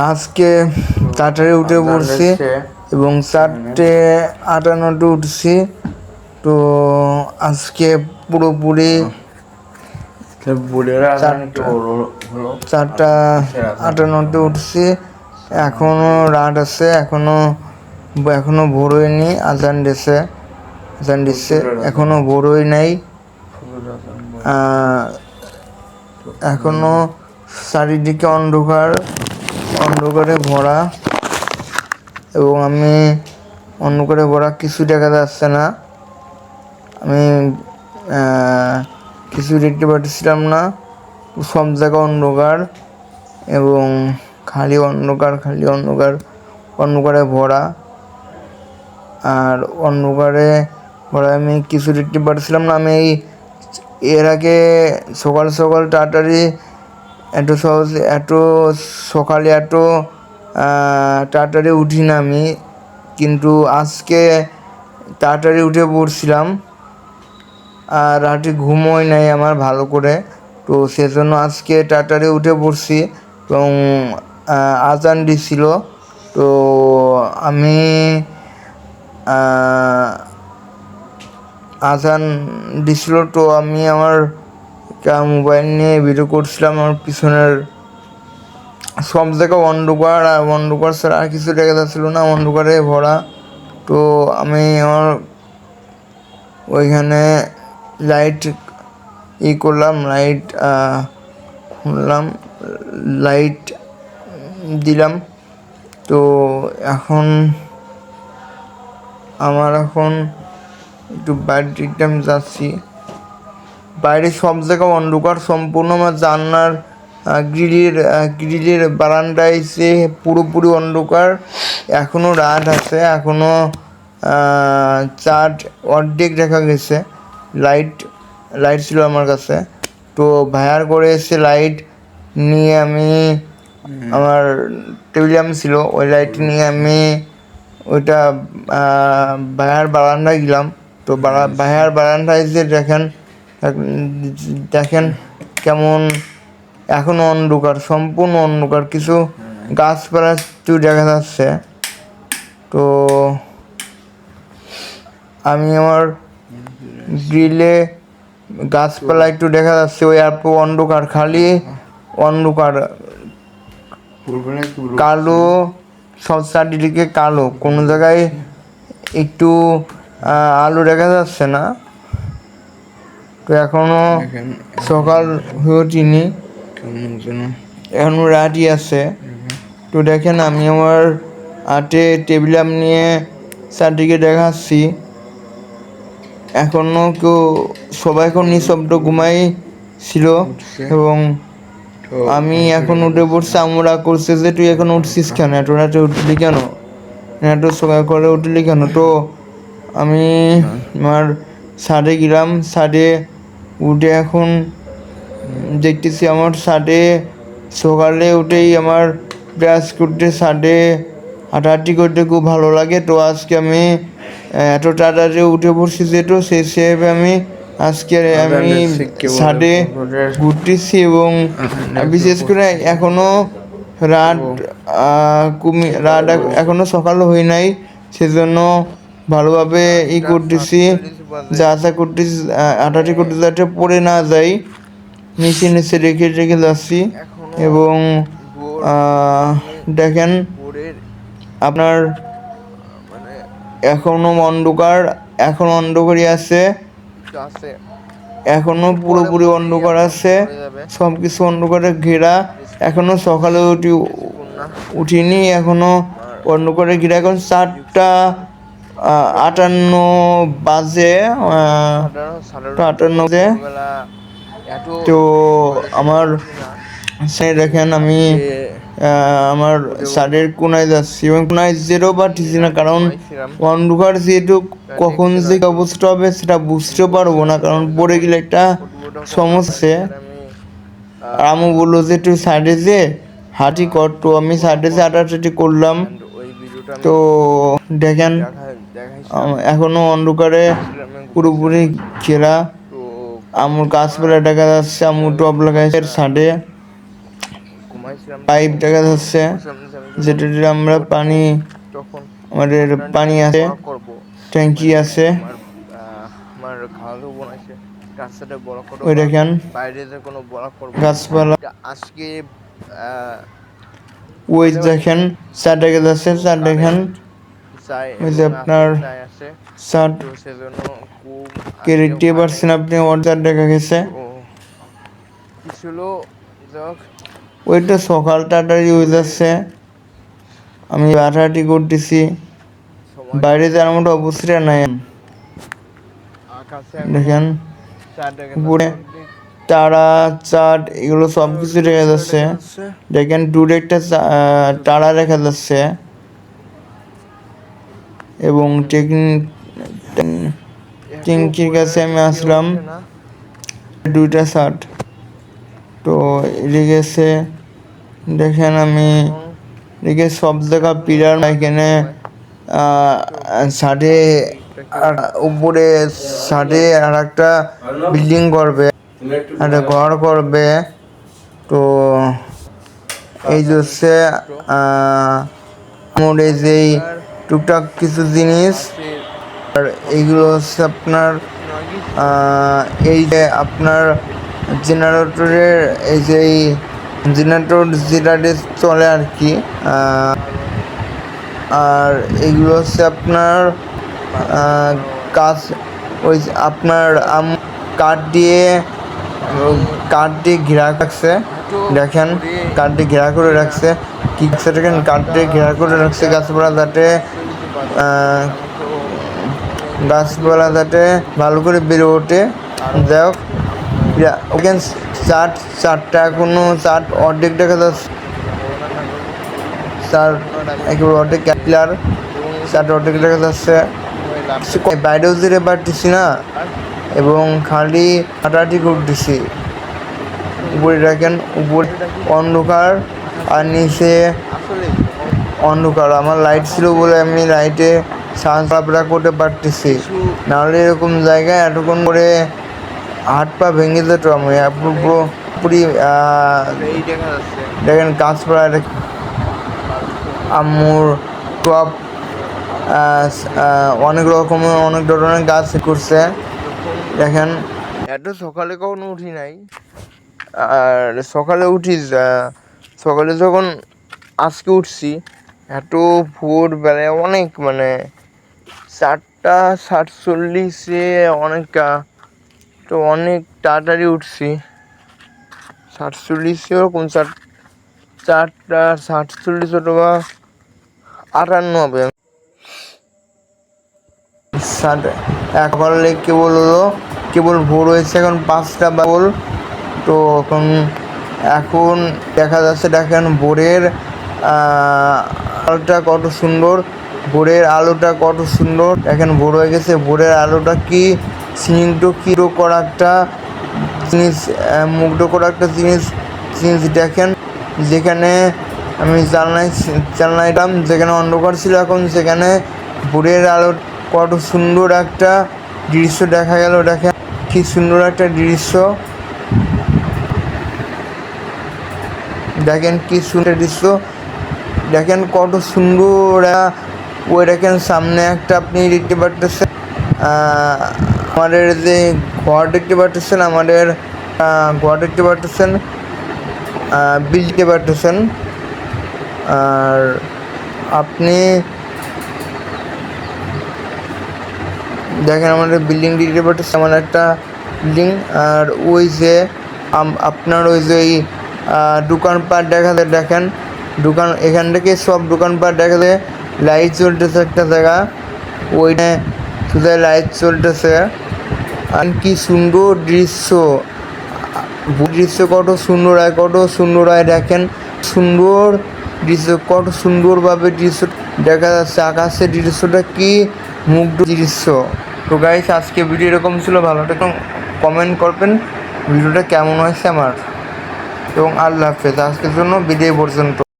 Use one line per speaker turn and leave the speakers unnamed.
আজকে তাড়াতাড়ি উঠে পড়ছি এবং চারটে আটান্নতে উঠছি। তো আজকে পুরোপুরি চারটা আটান্নতে উঠছি। এখনও রাত আছে এখনও এখনও ভোর হয়নি আজান দিছে আজান দিচ্ছে এখনও ভোর হয় নাই। আহ, এখনও চারিদিকে অন্ধকার। অন্ধকারে ভরা এবং আমি অন্ধকারে ভরা কিছু দেখা যাচ্ছে না। আমি কিছু দেখতে পাচ্ছিলাম না। সব জায়গা অন্ধকার এবং খালি অন্ধকার খালি অন্ধকার, অন্ধকারে ভরা। আর অন্ধকারে ভরা আমি কিছু দেখতে পাচ্ছিলাম না। আমি এই, এর আগে সকাল সকাল তাড়াতাড়ি এত সহজ, এত সকালে এত তাড়াতাড়ি উঠি না আমি। কিন্তু আজকে তাড়াতাড়ি উঠে পড়ছিলাম। আর রাতে ঘুমোই নাই আমার ভালো করে। তো সেজন্য আজকে তাড়াতাড়ি উঠে পড়ছি এবং আজান দিছিল। তো আমি আজান দিছিল। তো আমি আমার মোবাইল নিয়ে ভিডিও করছিলাম, আমার পিছনের সব জায়গা অন্ধকার আর অন্ধকার ছাড়া আর কিছু দেখা যাচ্ছিল না, অন্ধকারে ভরা। তো আমি আমার ওইখানে লাইট ই করলাম লাইট খুললাম লাইট দিলাম। তো এখন আমার এখন একটু আমি যাচ্ছি। বাইরে সব জায়গায় অন্ধকার সম্পূর্ণ আমার জানলার গ্রিলের গ্রিলের বারান্দায় সে পুরোপুরি অন্ধকার। এখনও রাত আছে এখনও চার্জ অর্ধেক দেখা গেছে। লাইট লাইট ছিল আমার কাছে। তো ভায়ার করে এসে লাইট নিয়ে আমি আমার টেবিলিয়াম ছিল ওই লাইট নিয়ে আমি ওইটা ভায়ার বারান্দায় গেলাম। তো ভাইয়ার বারান্দায় যে দেখেন দেখেন কেমন এখনও অন্ধকার, সম্পূর্ণ অন্ধকার, কিছু গাছপালা একটু দেখা যাচ্ছে। তো আমি আমার গ্রিলে গাছপালা একটু দেখা যাচ্ছে, ওই আর অন্ধকার, খালি অন্ধকার। কালো, সব চারিদিকে কালো, কোনো জায়গায় একটু আলো দেখা যাচ্ছে না। তো এখনও সকাল হয়ে ওঠেনি এখনও রাতই আছে। তো দেখেন আমি আমার হাতে টেবিল আম নিয়ে চারদিকে দেখাচ্ছি। এখনও কেউ সবাই এখন নিঃশব্দ ঘুমাই ছিল এবং আমি এখন উঠে পড়ছি আমরা করছে যে তুই এখন উঠছিস কেন? এত রাতে উঠলি কেন? এত সকাল করে উঠলি কেন? তো আমি আমার সাড়ে গেলাম। সাড়ে উঠে এখন দেখতেছি আমার সাড়ে সকালে উঠেই আমার ব্রাশ করতে সাড়ে হাঁটাহাঁটি করতে খুব ভালো লাগে। তো আজকে আমি এত তাড়াতাড়ি উঠে পড়ছি যেহেতু সেই হিসেবে আমি আজকে আমি সাড়ে ঘুরতেছি এবং বিশেষ করে এখনও রাত কমি রাত এখ- এখনও সকাল হয় নাই সেজন্য ভালোভাবে ই করতেছি যা আশা করতেছি আটাটি করতে যাতে পড়ে না যাই নিচে নিচে রেখে রেখে যাচ্ছি। এবং দেখেন আপনার এখনও অন্ধকার এখন অন্ধকারই আছে। এখনও পুরোপুরি অন্ধকার আছে সব কিছু অন্ধকারে ঘেরা। এখনও সকালে উঠি উঠিনি এখনও অন্ধকারে ঘেরা। এখন চারটা আটান্ন বাজে আটান্ন বাজে। তো আমার দেখেন আমি আমার শাড়ির কোনায় যাচ্ছি। এবং কোনায় যেতেও পারতেছি না কারণ অন্ধকার যেহেতু কখন যে অবস্থা হবে সেটা বুঝতে পারব না কারণ পড়ে গেলে একটা সমস্যা। আর আমি বলল যে তুই সাইডে যে হাঁটি কর। তো আমি সাইডে যে হাঁটাহাঁটি করলাম। তো দেখেন এখনও অন্ধকারে পুরোপুরি ঘেরা। আমার গাছপালা দেখা যাচ্ছে আমার টপ লাগাইছে সাইডে পাইপ দেখা যাচ্ছে যেটা আমরা পানি
তখন
আমাদের পানি আছে ট্যাঙ্কি আছে। ওই দেখেন গাছপালা।
আজকে
ওই দেখেন চার দেখা যাচ্ছে চার দেখেন। ওই যে আপনার
চাই আছে।
চার
তো সেজন্য খুব
কে দিতে পারছেন আপনি অর্ডার দেখা গেছে। ওইটা সকাল তাড়াতাড়ি হয়ে যাচ্ছে আমি হাঁটাহাঁটি করতেছি। বাইরে যাওয়ার মতো অবস্থা নাই। দেখেন উপরে তারা চাট এগুলো সব কিছু দেখা যাচ্ছে। দেখেন দূরে একটা তারা দেখা যাচ্ছে। এবং টিঙ্কির কাছে আমি আসলাম। দুইটা শার্ট তো এদিকে দেখেন আমি এদিকে সব জায়গা পিলার এখানে আর উপরে ষাটে আর একটা বিল্ডিং করবে একটা ঘর করবে। তো এই হচ্ছে আহ, আমার এই যে এই টুকটাক কিছু জিনিস। আর এইগুলো হচ্ছে আপনার এই যে আপনার জেনারেটরের, এই যে জেনারেটর যেটা চলে আর কি আর এইগুলো হচ্ছে আপনার কাজ, ওই আপনার আম, কাঠ দিয়ে কাঠ দিয়ে ঘেরা রাখছে। দেখেন, কাঠ দিয়ে ঘেরা করে রাখছে। কি দেখেন, কাঠ দিয়ে ঘেরা করে রাখছে গাছপালা যাতে গাছপালা যাতে ভালো করে বেড়ে ওঠে। যাই হোক ওখানে চাট চারটা এখনও চাট অর্ধেক দেখা যাচ্ছে চার একেবারে অর্ধেক ক্যাপিলার, চাট অর্ধেক দেখা যাচ্ছে। বাইরেও যেতে পারতেছি না, এবং খালি হাঁটাহাঁটি করতেছি। উপরে দেখেন, উপরে অন্ধকার, আর নিচে অন্ধকার। আমার লাইট ছিল বলে আমি লাইটে সাজা করতে পারতেছি। নাহলে এরকম জায়গায় এতক্ষণ করে হাত পা ভেঙে যেত আমি। পুরো পুরো দেখেন গাছপালা আম্মুর টপ অনেক রকমের, অনেক ধরনের গাছ করছে। দেখেন,
এত সকালে কখনো উঠি নাই। আর সকালে উঠি সকালে যখন আজকে উঠছি এত ভোরবেলায় অনেক মানে চারটা সাতচল্লিশে অনেকটা, তো অনেক তাড়াতাড়ি উঠছি। সাতচল্লিশে ওরকম চার, চারটা সাতচল্লিশ অথবা আটান্ন হবে।
সকালে কেবল হলো, কেবল ভোর হয়েছে এখন পাঁচটা বাবল তো এখন এখন দেখা যাচ্ছে দেখেন ভোরের আলোটা কত সুন্দর ভোরের আলোটা কত সুন্দর। দেখেন ভোর হয়ে গেছে। ভোরের আলোটা কি? স্নিগ্ধ কিরো করা একটা জিনিস মুগ্ধ করা একটা জিনিস জিনিস দেখেন। যেখানে আমি জানলাই জানলাইলাম যেখানে অন্ধকার ছিল এখন, সেখানে ভোরের আলো কত সুন্দর একটা দৃশ্য দেখা গেল। দেখেন, কি সুন্দর একটা দৃশ্য। দেখেন, কি সুন্দর দৃশ্য। দেখেন কত সুন্দর ওই দেখেন সামনে একটা আপনি দেখতে পারতেছেন আমাদের যে ঘর দেখতে পারতেছেন, আমাদের ঘর দেখতে পারতেছেন বিল দিতে পারতেছেন। আর আপনি দেখেন আমাদের বিল্ডিং দিতে পারতেছে আমার একটা বিল্ডিং আর ওই যে আপনার ওই যে দোকানপাট দেখা দেখেন দোকান, এখান থেকে সব দোকানপাট দেখা যায়। লাইট চলতেছে একটা জায়গা ওইটা শুধু লাইট চলতেছে। আর কি সুন্দর দৃশ্য। দৃশ্য কত সুন্দর হয়, কত সুন্দর হয় দেখেন। সুন্দর দৃশ্য, কত সুন্দরভাবে দৃশ্য দেখা যাচ্ছে। আকাশের দৃশ্যটা কি মুগ্ধ দৃশ্য। তো গাইস আজকে ভিডিও এরকম ছিল, ভালো একটা কমেন্ট করবেন। ভিডিওটা কেমন হয়েছে আমার। এবং আল্লাহ হাফেজ, আজকের জন্য ভিডিও পর্যন্ত।